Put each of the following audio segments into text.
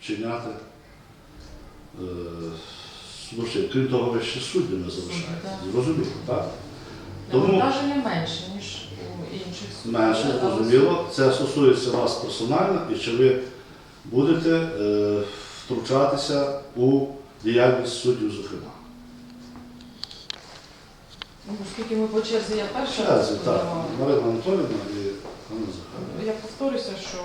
вчиняти е, злочин. Крім того, ви ще суддями залишаєте. так. Зрозуміло, так? Тому Навантаження менше, ніж у інших судів. менше Але зрозуміло. Це стосується вас персонально, і чи ви будете е, втручатися у діяльність суддів, зокрема. Ну, Оскільки ми по черзі, я перша Ще раз раз, так, подавала. Марина Анатолійовна і Анна Захарівна. Я повторюся, що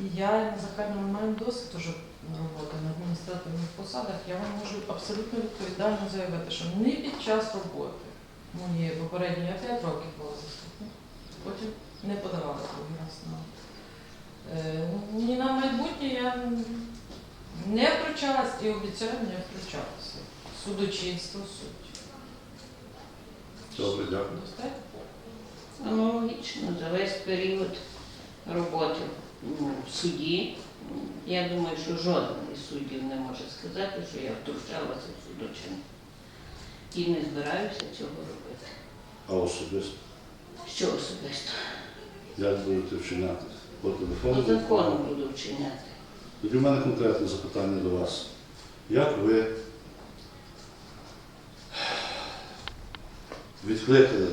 і я на Захарівна маємо досить уже роботи на адміністративних посадах. Я вам можу абсолютно відповідально заявити, що не під час роботи моєї попередньої я 5 років була заступник, потім не подавала другий раз на. Е, Ні на майбутнє я не втручалась і обіцяю не втручатися. Судочинство суддів. Добре, дякую. Достатньо? Аналогічно за весь період роботи в суді. Я думаю, що жоден із суддів не може сказати, що я втручалася в судочин. І не збираюся цього робити. А особисто, Що особисто? як будете вчиняти? По телефону? По закону буду вчиняти. Тоді в мене конкретне запитання до вас. Як ви відкликали,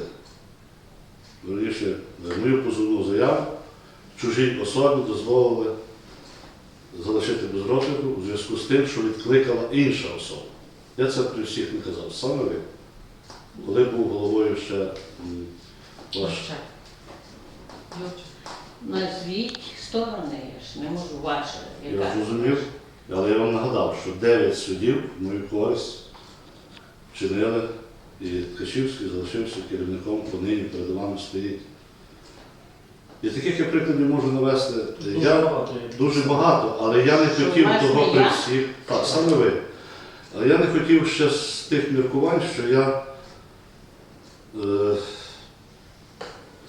верніше, мою позовну заяву, чужій особі дозволили залишити без розгляду у зв'язку з тим, що відкликала інша особа. Я це при всіх не казав. Саме ви, коли був головою ще ваш. Назвіть сторони, я ж не можу ваша. Я зрозумів, але я вам нагадав, що 9 судів в мою користь вчинили, і Ткачівський залишився керівником, понині перед вами стоїть. І таких я прикладів можу навести. Дуже Я, багато дуже багато, але я не хотів того при всіх. Так, саме ви. Але я не хотів ще з тих міркувань, що я е,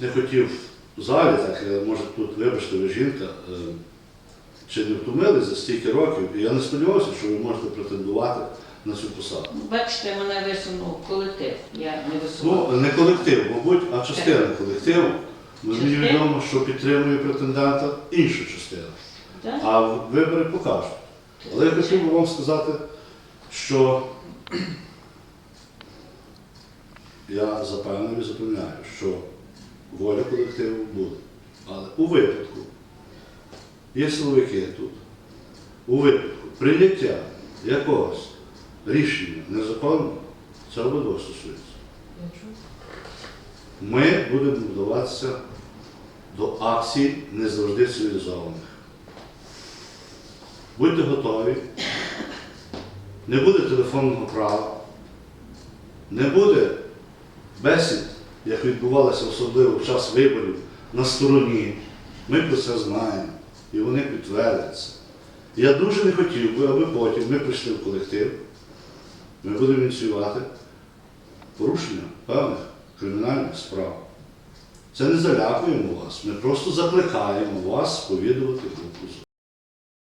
не хотів в залі, так е, може тут, вибачте, ви жінка, е, чи не втомились за стільки років, і я не сподівався, що ви можете претендувати на цю посаду. Бачите, мене висунув колектив. Я не висував. Ну, не колектив, мабуть, а частина колективу. Мені відомо, що підтримує претендента інша частина. Так? А вибори покажуть. Але я хотів би вам сказати, що я запевнив і запевняю, що воля колективу буде. Але у випадку, є силовики тут, у випадку прийняття якогось рішення незаконного, це обидва стосується. Ми будемо вдаватися до акцій не завжди цивілізованих. Будьте готові. Не буде телефонного права, не буде бесід, як відбувалося особливо в час виборів на стороні. Ми про це знаємо і вони підтвердяться. Я дуже не хотів би, аби потім ми прийшли в колектив, ми будемо ініціювати порушення певних кримінальних справ. Це не залякуємо вас, ми просто закликаємо вас сповідувати групу.